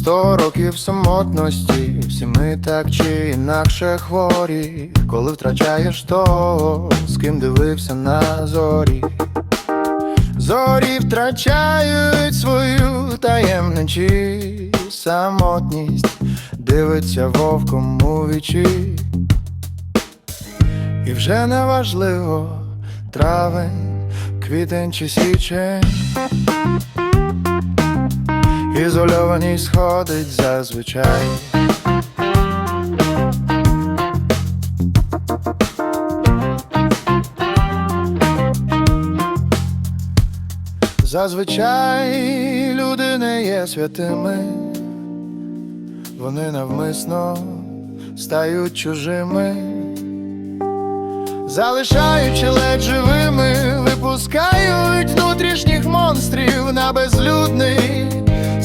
Сто років самотності, всі ми так чи інакше хворі, коли втрачаєш того, з ким дивився на зорі. Зорі втрачають свою таємничі самотність, дивиться вовком у вічі. І вже не важливо травень, квітень чи січень. Ізольовані сходить зазвичай. Зазвичай люди не є святими, вони навмисно стають чужими, залишаючи ледь живими, випускають внутрішніх монстрів на безлюдний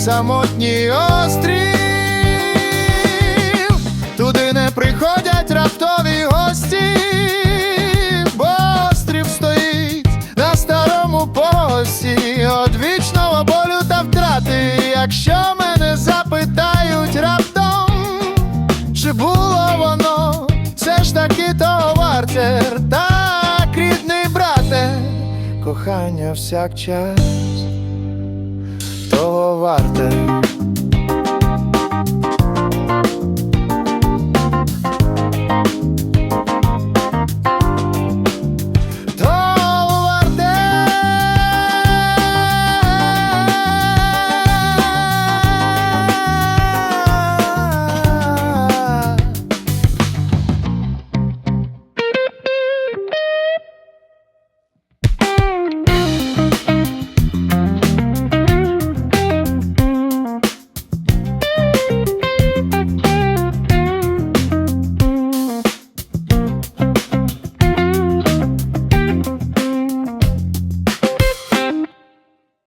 самотній острів. Туди не приходять раптові гості, бо острів стоїть на старому посі Од вічного болю та втрати, якщо мене запитають раптом, чи було воно? Все ж таки того варте, так, рідний брате, кохання всяк vardı.